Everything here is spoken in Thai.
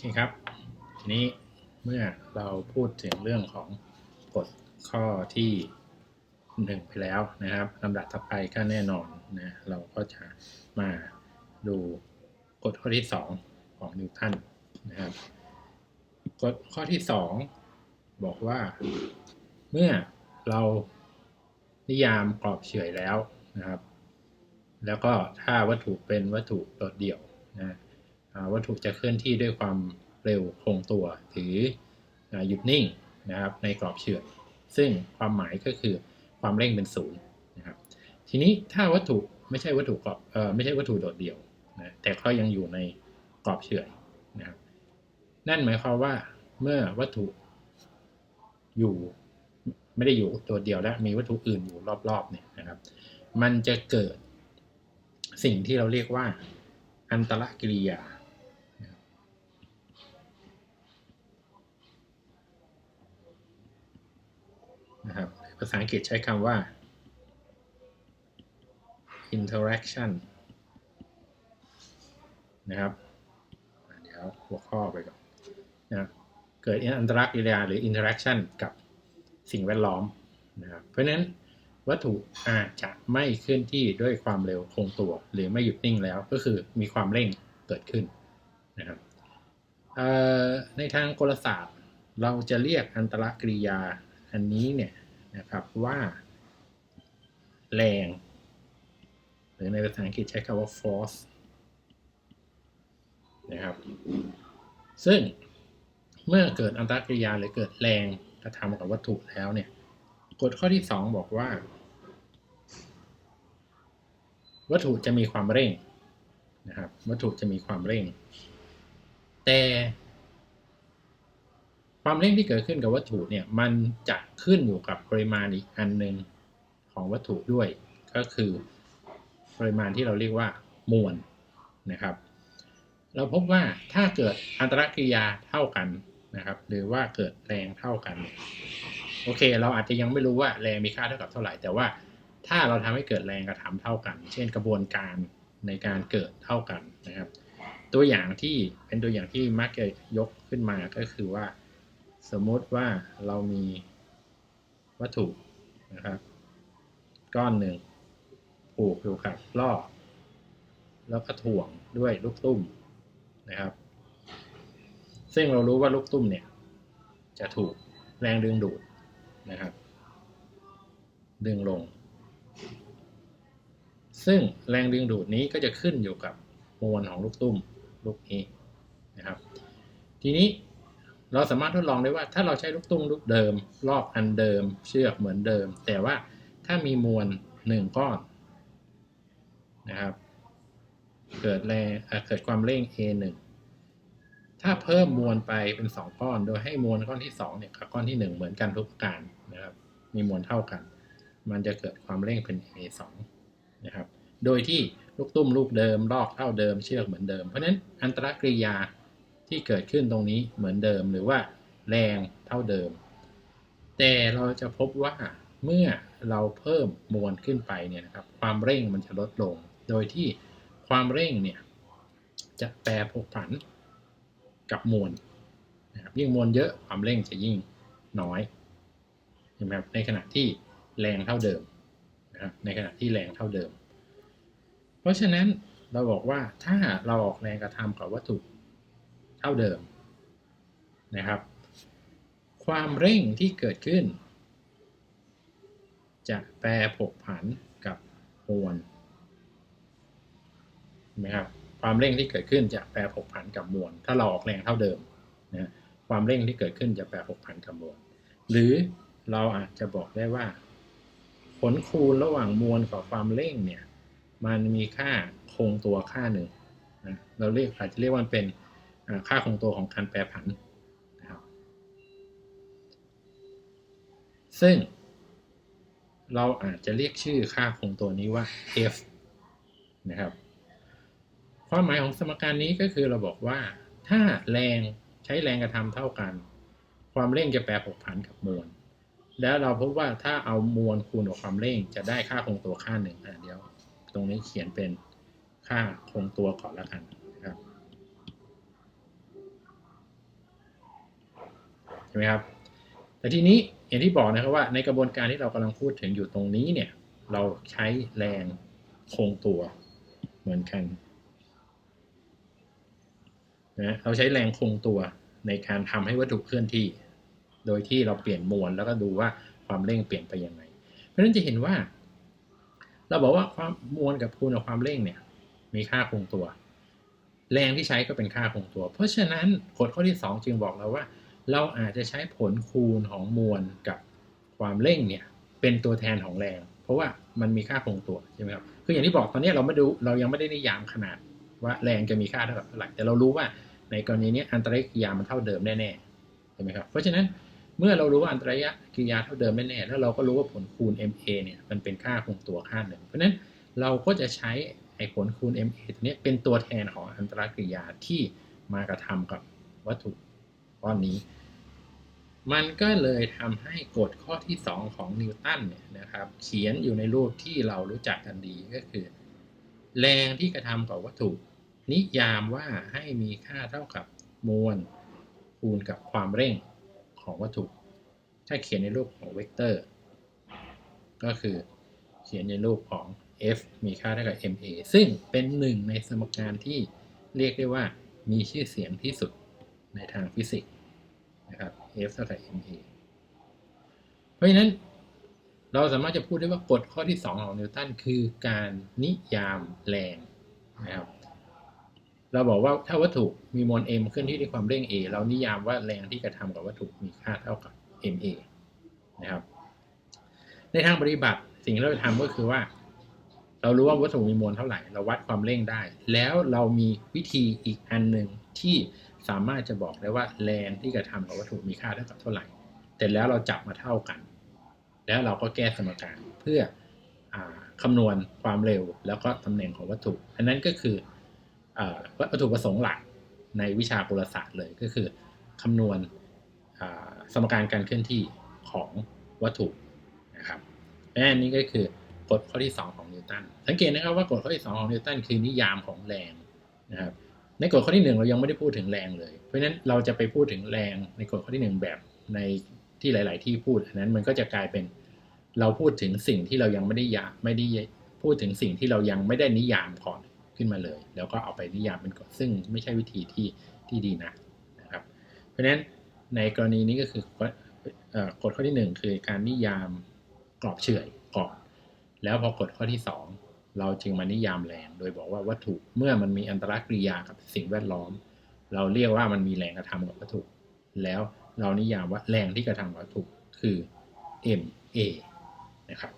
คครับ ทีนี้เมื่อเราพูดถึงเรื่องของกฎข้อที่หนึ่งไปแล้วนะครับลำดับต่อไปก็แน่นอนนะเราก็จะมาดูกฎข้อที่สองของนิวตันนะครับกฎข้อที่สองบอกว่าเมื่อเรานิยามกรอบเฉยแล้วนะครับ แล้วก็ถ้าวัตถุเป็นวัตถุโดดเดี่ยวนะ วัตถุจะเคลื่อนที่ด้วยความเร็วคงตัวหรือหยุดนิ่งนะครับในกรอบเฉื่อยซึ่งความหมายก็คือความเร่งเป็นศูนย์นะครับทีนี้ถ้าวัตถุไม่ใช่วัตถุกรอบไม่ใช่วัตถุโดดเดี่ยวนะแต่ก็ยังอยู่ในกรอบเฉื่อยนะครับนั่นหมายความว่าเมื่อวัตถุอยู่ไม่ได้อยู่โดดเดียวแล้วมีวัตถุอื่นอยู่รอบๆเนี่ยนะครับ มันจะเกิดสิ่งที่เราเรียกว่าอันตรกิริยานะครับนะครับ ภาษาอังกฤษใช้คำว่า interaction นะครับเดี๋ยวหัวข้อไปก่อนนะเกิดอันตรกิริยาหรือ interaction กับสิ่งแวดล้อมนะครับเพราะฉะนั้นวัตถุอาจจะไม่เคลื่อนที่ด้วยความเร็วคงตัว หรือไม่หยุดนิ่งแล้วก็คือมีความเร่งเกิดขึ้นนะครับในทางกลศาสตร์เราจะเรียกอันตรกิริยาอันนี้เนี่ย นะครับว่า แรง หรือในภาษาอังกฤษใช้คำว่า force นะครับ ซึ่งเมื่อเกิดอันตรกิริยาหรือเกิดแรงกระทำกับวัตถุแล้วเนี่ยกฎข้อที่สองบอกว่า วัตถุจะมีความเร่งนะครับ วัตถุจะมีความเร่ง แต่ ความเร่งที่เกิดขึ้นกับวัตถุเนี่ยมันจะขึ้นอยู่กับปริมาณอีกอันหนึ่งของวัตถุด้วย ก็คือปริมาณที่เราเรียกว่ามวลนะครับ เราพบว่าถ้าเกิดอันตรกิริยาเท่ากันนะครับ หรือว่าเกิดแรงเท่ากันเนี่ยโอเค เราอาจจะยังไม่รู้ว่าแรงมีค่าเท่ากับเท่าไหร่ แต่ว่าถ้าเราทำให้เกิดแรงกระทำเท่ากัน เช่นกระบวนการในการเกิดเท่ากันนะครับ ตัวอย่างที่เป็นตัวอย่างที่มักจะยกขึ้นมาก็คือว่า สมมติว่าเรามีวัตถุนะครับ ก้อนหนึ่งผูกอยู่กับรอบแล้วก็ถ่วงด้วยลูกตุ้มนะครับ ซึ่งเรารู้ว่าลูกตุ้มเนี่ย จะถูกแรงดึงดูดนะครับ ดึงลง ซึ่งแรงดึงดูดนี้ก็จะขึ้นอยู่กับมวลของลูกตุ้มลูกนี้นะครับ ทีนี้ เราสามารถทดลองได้ว่าถ้าเราใช้ลูกตุ้มลูกเดิม รอบอันเดิม เชือกเหมือนเดิม แต่ว่าถ้ามีมวลหนึ่งก้อนนะครับ เกิดแรงเเกิดความเร่ง a 1ถ้าเพิ่มมวลไปเป็น 2 ก้อน โดยให้มวลก้อนที่2เนี่ยกับก้อนที่ 1 เหมือนกันทุกประการนะครับ มีมวลเท่ากัน มันจะเกิดความเร่งเป็น a 2นะครับ โดยที่ลูกตุ้มลูกเดิมลอกเท่าเดิมเชือกเหมือนเดิม เพราะฉะนั้นอันตรกริยา ที่เกิดขึ้นตรงนี้เหมือนเดิมหรือว่าแรงเท่าเดิม แต่เราจะพบว่าเมื่อเราเพิ่มมวลขึ้นไปเนี่ยนะครับความเร่งมันจะลดลง โดยที่ความเร่งเนี่ยจะแปรผกผันกับมวลนะครับยิ่งมวลเยอะความเร่งจะยิ่งน้อยเห็นไหมครับในขณะที่แรงเท่าเดิมนะครับในขณะที่แรงเท่าเดิม เพราะฉะนั้นเราบอกว่าถ้าเราออกแรงกระทำกับวัตถุ เท่าเดิมนะครับ ความเร่งที่เกิดขึ้น จะแปรผกผันกับมวลนไหมครับความเร่งที่เกิดขึ้นจะแปรผกผันกับมวล ถ้าเราออกแรงเท่าเดิมนะความเร่งที่เกิดขึ้นจะแปรผกผันกับมวล หรือเราอาจจะบอกได้ว่า ผลคูณระหว่างมวลกับความเร่งเนี่ยมันมีค่าคงตัวค่าหนึ่งนะเราเรียกอาจจะเรียกว่าเป็น ค่าคงตัวของการแปรผันนะครับซึ่ง เราอาจจะเรียกชื่อค่าคงตัวนี้ว่า f นะครับความหมายของสมการนี้ก็คือเราบอกว่า ถ้าแรงใช้แรงกระทำเท่ากัน ความเร่งจะแปรผกผันกับมวลแล้วเราพบว่าถ้าเอามวลคูณกับความเร่งจะได้ค่าคงตัวค่าหนึ่งอะเดี๋ยว ตรงนี้เขียนเป็นค่าคงตัวก่อนล้วกันนะครับ ใช่ไหมครับแต่ทีนี้อย่างที่บอกนะครับว่าในกระบวนการที่เรากำลังพูดถึงอยู่ตรงนี้เนี่ยเราใช้แรงคงตัวเหมือนกันนะเราใช้แรงคงตัวในการทำให้วัตถุเคลื่อนที่ โดยที่เราเปลี่ยนมวลแล้วก็ดูว่าความเร่งเปลี่ยนไปยังไง เพราะฉะนั้นจะเห็นว่า เราบอกว่าความมวลกับคูณกับความเร่งเนี่ย มีค่าคงตัว แรงที่ใช้ก็เป็นค่าคงตัว เพราะฉะนั้นกฎข้อที่ 2 จึงบอกเราว่า เราอาจจะใช้ผลคูณของมวลกับความเร่งเนี่ยเป็นตัวแทนของแรง เพราะว่ามันมีค่าคงตัวใช่ไหมครับคืออย่างที่บอกตอนนี้เราไม่ดูเรายังไม่ได้นิยามขนาดว่าแรงจะมีค่าเท่ากับเท่าไหร่แต่เรารู้ว่าในกรณีนี้อันตรายกิริยามันเท่าเดิมแน่ๆใช่ไหมครับเพราะฉะนั้นเมื่อเรารู้ว่าอันตรายกิริยาเท่าเดิมแน่ๆแล้วเราก็รู้ว่าผลคูณ ma เนี่ยมันเป็นค่าคงตัวค่าหนึ่งเพราะฉะนั้นเราก็จะใช้ไอ้ผลคูณ ma ตัวนี้เป็นตัวแทนของอันตรายกิริยาที่มากระทำกับวัตถุก้อนนี้ มันก็เลยทำให้กฎข้อที่ 2 ของนิวตันเนี่ยนะครับ เขียนอยู่ในรูปที่เรารู้จักกันดีก็คือ แรงที่กระทำกับวัตถุ นิยามว่าให้มีค่าเท่ากับมวลคูณกับความเร่งของวัตถุ ถ้าเขียนในรูปของเวกเตอร์ ก็คือเขียนในรูปของ f มีค่าเท่ากับ ma ซึ่งเป็นหนึ่งในสมการที่เรียกได้ว่ามีชื่อเสียงที่สุดในทางฟิสิกส์นะครับ f เท่ากับ ma เพราะฉะนั้นเราสามารถจะพูดได้ว่ากฎข้อที่ 2 ของนิวตันคือการนิยามแรงนะครับเราบอกว่าถ้าวัตถุมีมวล m เคลื่อนที่ด้วยความเร่ง a เรานิยามว่าแรงที่กระทำกับวัตถุมีค่าเท่ากับ ma นะครับในทางปฏิบัติสิ่งที่เราจะทำก็คือว่า เรารู้ว่าวัตถุมีมวลเท่าไหร่ เราวัดความเร่งได้ แล้วเรามีวิธีอีกอันหนึ่งที่สามารถจะบอกได้ว่าแรงที่กระทำกับวัตถุมีค่าเท่ากับเท่าไหร่ แต่แล้วเราจับมาเท่ากัน แล้วเราก็แก้สมการเพื่ออคำนวณความเร็วแล้วก็ตำแหน่งของวัตถุ อันนั้นก็คืออวัตถุประสงค์หลักในวิชากุลศาสตร์เลยก็คือคำนวณสมการการเคลื่อนที่ของวัตถุนะครับและอันนี้ก็คือกฎข้อที่ 2 ของ นิวตันสังเกตนะครับว่ากฎข้อที่2ของนิวตันคือนิยามของแรงนะครับในกฎข้อที่1เรายังไม่ได้พูดถึงแรงเลย เพราะฉะนั้นเราจะไปพูดถึงแรงในกฎข้อที่1แบบในที่หลาย ๆ ที่พูดอันนั้นมันก็จะกลายเป็นเราพูดถึงสิ่งที่เรายังไม่ได้ยาไม่ได้พูดถึงสิ่งที่เรายังไม่ได้นิยามก่อนขึ้นมาเลย แล้วก็เอาไปนิยามเป็นกฎซึ่งไม่ใช่วิธีที่ที่ดีนะนะครับ เพราะฉะนั้นในกรณีนี้ก็คือกฎข้อที่ 1 คือการนิยามกรอบเฉื่อยก่อน แล้วพอกฎข้อที่ 2 เราจึงมานิยามแรง โดยบอกว่าวัตถุเมื่อมันมีอันตรกิริยากับสิ่งแวดล้อม เราเรียกว่ามันมีแรงกระทำกับวัตถุ แล้วเรานิยามว่าแรงที่กระทำกับวัตถุคือ ma นะครับ